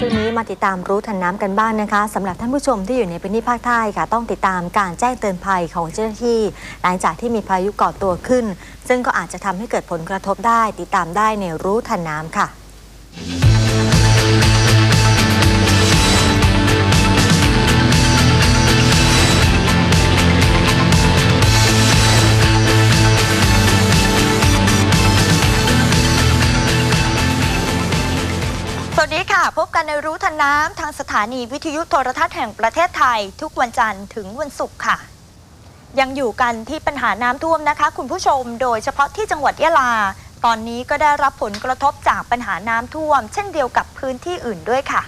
ช่วงนี้มาติดตามรู้ทันน้ำกันบ้างนะคะสำหรับท่านผู้ชมที่อยู่ในพื้นที่ภาคใต้ค่ะ ต้องติดตามการแจ้งเตือนภัยของเจ้าหน้าที่ หลังจากที่มีพายุก่อตัวขึ้น ซึ่งก็อาจจะทำให้เกิดผลกระทบได้ ติดตามได้ในรู้ทันน้ำค่ะ ในรู้ทันน้ำทางสถานีวิทยุโทรทัศน์แห่งประเทศไทย ทุกวันจันทร์ถึงวันศุกร์ค่ะ ยังอยู่กันที่ปัญหาน้ำท่วมนะคะ คุณผู้ชมโดยเฉพาะที่จังหวัดยะลา ตอนนี้ก็ได้รับผลกระทบจากปัญหาน้ำท่วม เช่นเดียวกับพื้นที่อื่นด้วยค่ะ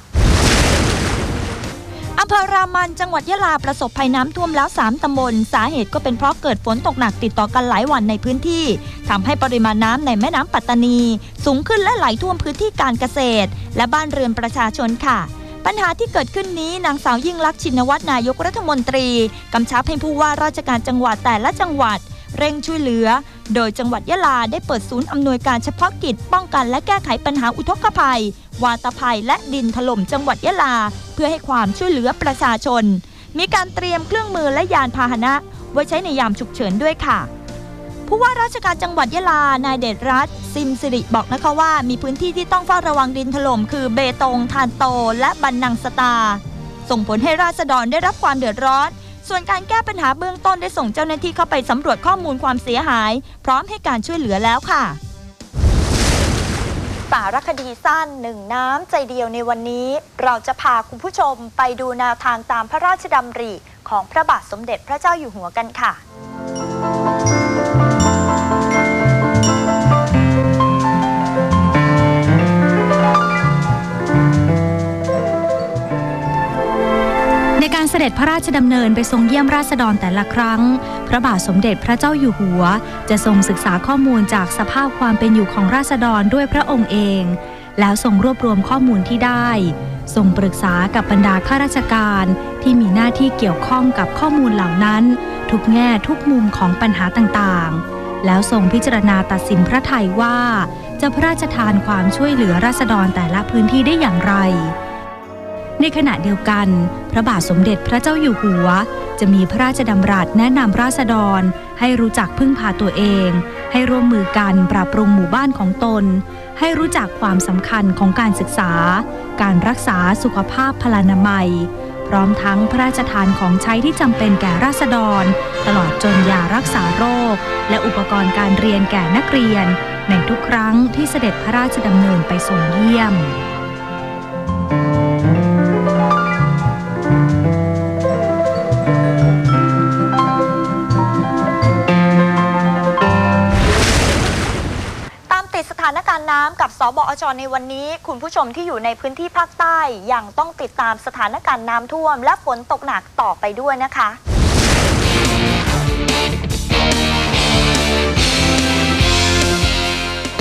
อำเภอรามันจังหวัดยะลาประสบภัยน้ำท่วมแล้ว 3 ตำบล สาเหตุก็เป็นเพราะเกิดฝนตกหนักติดต่อกันหลายวันในพื้นที่ทำให้ปริมาณน้ำในแม่น้ำปัตตานี สูงขึ้นและไหลท่วมพื้นที่การเกษตร และบ้านเรือนประชาชนค่ะ ปัญหาที่เกิดขึ้นนี้นางสาวยิ่งลักษณ์ชินวัตรนายกรัฐมนตรีกำชับให้ผู้ว่าราชการจังหวัดแต่ละจังหวัด เร่งช่วยเหลือ โดยจังหวัดยะลาได้เปิดศูนย์อำนวยการเฉพาะกิจ ป้องกันและแก้ไขปัญหาอุทกภัย วาตภัยและดินถล่มจังหวัดยะลา เพื่อให้ความช่วยเหลือประชาชน มีการเตรียมเครื่องมือและยานพาหนะไว้ใช้ในยามฉุกเฉินด้วยค่ะผู้ว่าราชการจังหวัดยะลา นายเดชรัตน์ซิมสิริบอกนะคะว่า มีพื้นที่ที่ต้องเฝ้าระวังดินถล่มคือเบตงทานโต และบันนังสตา ส่งผลให้ราษฎรได้รับความเดือดร้อน ส่วนการแก้ปัญหาเบื้องต้นได้ส่งเจ้าหน้าที่เข้าไปสำรวจข้อมูลความเสียหาย พร้อมให้การช่วยเหลือแล้วค่ะสารคดีสั้นหนึ่งน้ำใจเดียวในวันนี้ เราจะพาคุณผู้ชมไปดูแนวทางตามพระราชดำริของพระบาทสมเด็จพระเจ้าอยู่หัวกันค่ะ จพระราชดำเนินไปทรงเยี่ยมราษฎรแต่ละครั้ง พระบาทสมเด็จพระเจ้าอยู่หัว จะทรงศึกษาข้อมูลจากสภาพความเป็นอยู่ของราษฎรด้วยพระองค์เอง แล้วทรงรวบรวมข้อมูลที่ได้ทรงปรึกษากับบรรดาข้าราชการที่มีหน้าที่เกี่ยวข้องกับข้อมูลเหล่านั้น ทุกแง่ทุกมุมของปัญหาต่างๆ แล้วทรงพิจารณาตัดสินพระไทยว่า จะพระราชทานความช่วยเหลือราษฎรแต่ละพื้นที่ได้อย่างไร ในขณะเดียวกัน พระบาทสมเด็จพระเจ้าอยู่หัว จะมีพระราชดำรัสแนะนำราษฎร ให้รู้จักพึ่งพาตัวเอง ให้ร่วมมือกันปรับปรุงหมู่บ้านของตน ให้รู้จักความสำคัญของการศึกษา การรักษาสุขภาพพลานามัย พร้อมทั้งพระราชทานของใช้ที่จำเป็นแก่ราษฎร ตลอดจนยารักษาโรค และอุปกรณ์การเรียนแก่นักเรียน ในทุกครั้งที่เสด็จพระราชดำเนินไปทรงเยี่ยมตาม น้ำกับสบอจในวันนี้ คุณผู้ชมที่อยู่ในพื้นที่ภาคใต้ยังต้องติดตามสถานการณ์น้ำท่วม และฝนตกหนักต่อไปด้วยนะคะ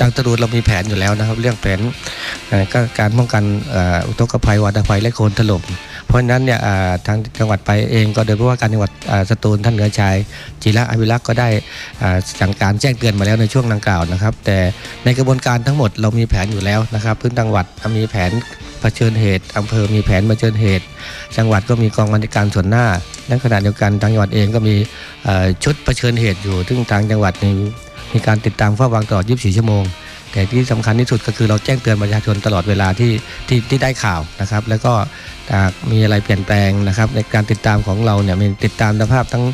ทางตรูดเรามีแผนอยู่แล้วนะครับ เรื่องแผนก็การป้องกันอุทกภัยวาตภัยและโคลนถล่ม เพราะฉะนั้นเนี่ยทางจังหวัดไปเองก็โดยเฉพาะการจังหวัดสตูลท่านเหนือชายจิระอภิรักษ์ก็ได้สั่งการแจ้งเตือนมาแล้วในช่วงดังกล่าวนะครับ แต่ในกระบวนการทั้งหมดเรามีแผนอยู่แล้วนะครับพื้นจังหวัดมีแผนเผชิญเหตุอำเภอมีแผนเผชิญเหตุ จังหวัดก็มีกองบัญชาการส่วนหน้าและขณะเดียวกันทางจังหวัดเองก็มีชุดเผชิญเหตุอยู่ซึ่งทางจังหวัดมีมีการติดตามเฝ้าระวังตลอด 24 ชั่วโมง แต่ที่สำคัญที่สุดก็คือเราแจ้งเตือนประชาชนตลอดเวลาที่ที่ที่ได้ข่าวนะครับ แล้วก็หากมีอะไรเปลี่ยนแปลงนะครับ ในการติดตามของเราเนี่ยมีติดตามสภาพทั้ง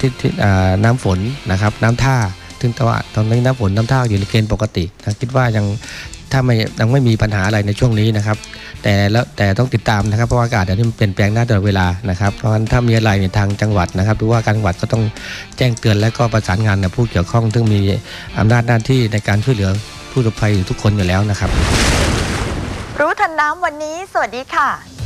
ที่ที่อ่าน้ำฝนนะครับน้ำท่าซึ่งแต่ว่าตอนนี้น้ำฝนน้ำท่าอยู่ในเกณฑ์ปกตินะคิดว่ายัง ถ้าไม่ยังไม่มีปัญหาอะไรในช่วงนี้นะครับ แต่แล้วแต่ต้องติดตามนะครับ เพราะอากาศเดี๋ยวนี้มันเปลี่ยนแปลงได้ตลอดเวลานะครับเพราะฉะนั้นถ้ามีอะไรในยทางจังหวัดนะครับหรือว่าการจังหวัดก็ต้องแจ้งเตือนและก็ประสานงานกับผู้เกี่ยวข้อง ซึ่งมีอำนาจหน้าที่ในการช่วยเหลือผู้ประสบภัยทุกคนอยู่แล้วนะครับ รู้ทันน้ำวันนี้ สวัสดีค่ะ